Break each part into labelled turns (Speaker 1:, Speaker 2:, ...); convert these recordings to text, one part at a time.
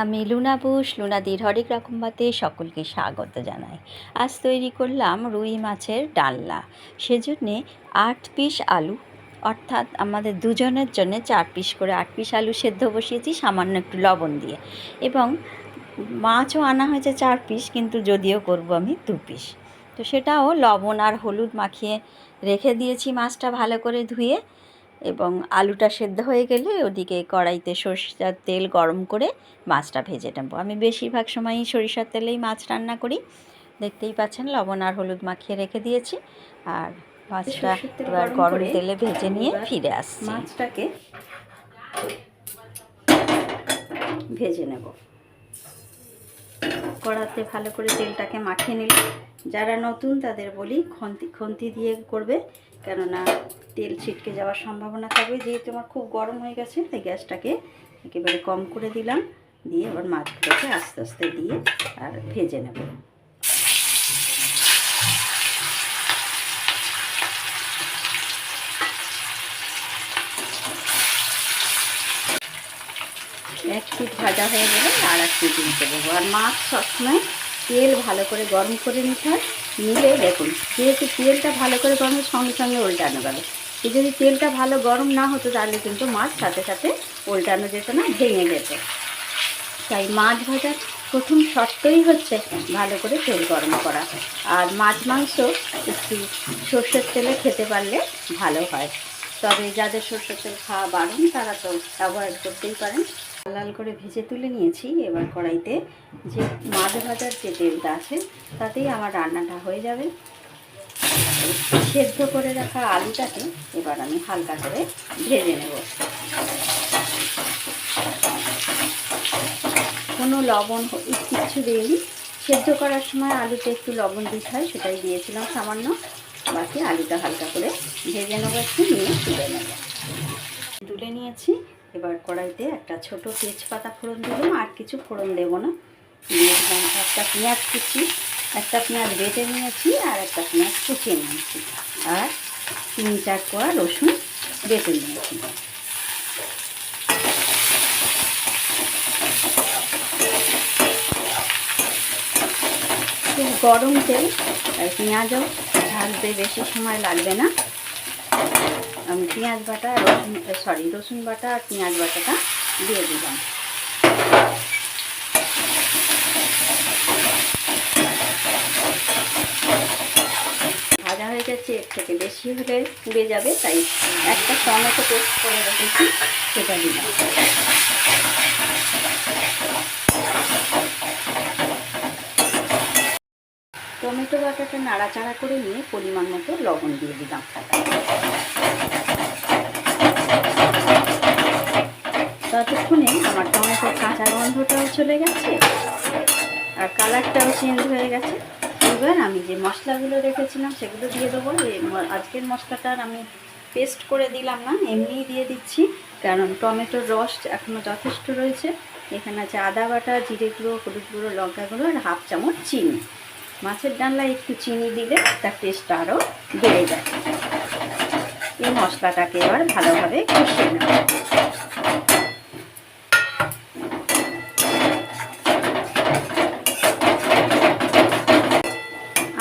Speaker 1: আমি Luna Bush লুনাদির হরেক রকম ভাতে সকলকে স্বাগত জানাই। আজ তৈরি করলাম রুই মাছের ডালনা। সেজন্যে আট পিস আলু, অর্থাৎ আমাদের দুজনের জন্য চার পিস করে আট পিস আলু সেদ্ধ বসিয়েছি, সামান্য একটু লবণ দিয়ে। এবং মাছও আনা হয়েছে চার পিস, কিন্তু যদিও করব আমি দু পিস। তো সেটাও লবণ আর হলুদ মাখিয়ে রেখে দিয়েছি মাছটা ভালো করে ধুয়ে। এবং আলুটা সেদ্ধ হয়ে গেলে ওদিকে কড়াইতে সরষের তেল গরম করে মাছটা ভেজে নেব। আমি বেশিরভাগ সময়ই সরিষার তেলেই মাছ রান্না করি। দেখতেই পাচ্ছেন লবণ আর হলুদ মাখিয়ে রেখে দিয়েছি। আর মাছটা এবার
Speaker 2: গরম
Speaker 1: গরম তেলে ভেজে নিয়ে ফিরে আসছি।
Speaker 2: মাছটাকে ভেজে নেব। কড়াতে ভালো করে তেলটাকে মাখিয়ে নিল যারা নতুন তাদের বলি খন্তি খন্তি দিয়ে করবে, কেননা তেল ছিটকে যাওয়ার সম্ভাবনা থাকবে। যেহেতু আমার খুব গরম হয়ে গেছে, তাই গ্যাসটাকে একেবারে কম করে দিলাম। দিয়ে আবার মাছগুলোকে আস্তে আস্তে দিয়ে আর ভেজে নেব। এক পিঠ ভাজা হয়ে গেলে আর এক পিঠ নিতে দেবো। আর মাছ সবসময় তেল ভালো করে গরম করে নিতে হয়। নিলে দেখুন, যেহেতু তেলটা ভালো করে গরম সঙ্গে সঙ্গে উল্টানো গেল যদি তেলটা ভালো গরম না হতো তাহলে কিন্তু মাছ সাথে সাথে উল্টানো যেত না, ভেঙে যেত। তাই মাছ ভাজার প্রথম শর্তই হচ্ছে ভালো করে তেল গরম করা। আর মাছ মাংস একটু সর্ষের তেলে খেতে পারলে ভালো হয়। তবে যাদের সর্ষের তেল খাওয়া বারণ, তারা তো অ্যাভয়েড করতেই পারেন। লাল করে ভেজে তুলে নিয়েছি এবার কড়াইতে যে মাছ ভাজার যে তেলটা আছে, তাতেই আমার রান্নাটা হয়ে যাবে। সেদ্ধ করে রাখা আলুটাকে এবার আমি হালকা করে ভেজে নেব। কোনো লবণ কিচ্ছু দিইনি। সেদ্ধ করার সময় আলুতে একটু লবণ দিতে হয়, সেটাই দিয়েছিলাম সামান্য। বাকি আলুটা হালকা করে ভেজে নেব, একটু নিয়ে তুলে নেব। তুলে নিয়েছি। এবার কড়াইতে একটা ছোট তেজপাতা ফোড়ন দিলাম আর কিছু ফোড়ন দেবো না। একটা পেঁয়াজ কুচি, একটা পেঁয়াজ বেটে নিয়েছি, আর একটা পেঁয়াজ কুচিয়ে নিয়েছি। আর তিন চার কোয়া রসুন বেটে নিয়েছি। খুব গরম তেল আর পেঁয়াজও ভাজতে বেশি সময় লাগবে না। আমি পেঁয়াজ বাটা, রসুন সরি রসুন বাটা আর পেঁয়াজ বাটাটা দিয়ে দিলাম। ভাজা হয়ে যাচ্ছে এর থেকে বেশি হলে পুড়ে যাবে, তাই একটা টমেটো পেস্ট করে রেখেছি, সেটা দিলাম। টমেটো বাটাটা নাড়াচাড়া করে নিয়ে পরিমাণ মতো লবণ দিয়ে দিলাম। ততক্ষণে আমার টমেটোর কাঁচা গন্ধটাও চলে গেছে। আর কালারটাও চেঞ্জ হয়ে গেছে। এবার আমি যে মশলাগুলো রেখেছিলাম সেগুলো দিয়ে দেবো। আজকের মশলাটার আমি পেস্ট করে দিলাম না, এমনিই দিয়ে দিচ্ছি। কারণ টমেটোর রস এখনও যথেষ্ট রয়েছে। এখানে আছে আদা বাটা, জিরে গুঁড়ো, হলুদ গুঁড়ো, লঙ্কা গুঁড়ো আর হাফ চামচ চিনি। মাছের ডালনায় একটু চিনি দিলে তার টেস্টটা আরও বেড়ে যায়। এই মশলাটাকে এবার ভালোভাবে কষিয়ে নেব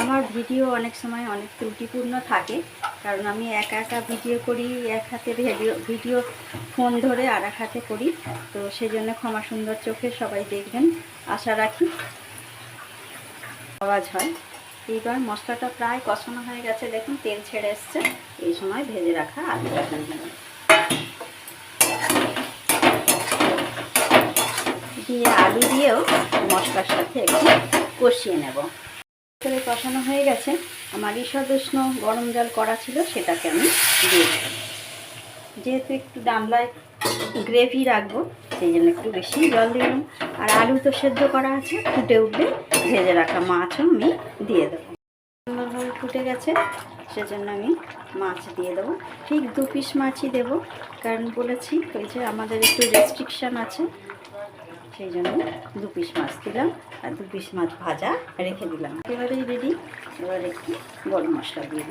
Speaker 2: আমার ভিডিও অনেক সময় অনেক ত্রুটিপূর্ণ থাকে, কারণ আমি একা একা ভিডিও করি, এক হাতে ভিডিও ভিডিও ফোন ধরে আর এক হাতে করি, তো সেজন্য ক্ষমা সুন্দর চোখে সবাই দেখবেন, আশা রাখি। আওয়াজ হয়। এইবার মশলাটা প্রায় কষানো হয়ে গেছে, দেখুন তেল ছেড়ে এসছে। এই সময় ভেজে রাখা আলুটা দিয়ে দিয়ে আলু দিয়েও মশলার সাথে একটু কষিয়ে নেব। করে কষানো হয়ে গেছে। আমার ঈষদ উষ্ণ গরম জল করা ছিল, সেটাকে আমি দিয়ে দেবো। যেহেতু একটু ডামলায় গ্রেভি রাখব, সেই জন্য একটু বেশি জল দিলাম আর আলু তো সেদ্ধ করা আছে, ফুটে উঠবে, ভেজে রাখা মাছও আমি দিয়ে দেবো। সুন্দরভাবে ফুটে গেছে, সেজন্য আমি মাছ দিয়ে দেবো। ঠিক দু পিস মাছই দেবো, কারণ বলেছি, ওই যে আমাদের একটু রেস্ট্রিকশান আছে। সেই জন্য দু পিস মাছ দিলাম আর দু পিস মাছ ভাজা রেখে দিলাম। এবারেই রেডি, এবার একটু গরম মশলা দিয়ে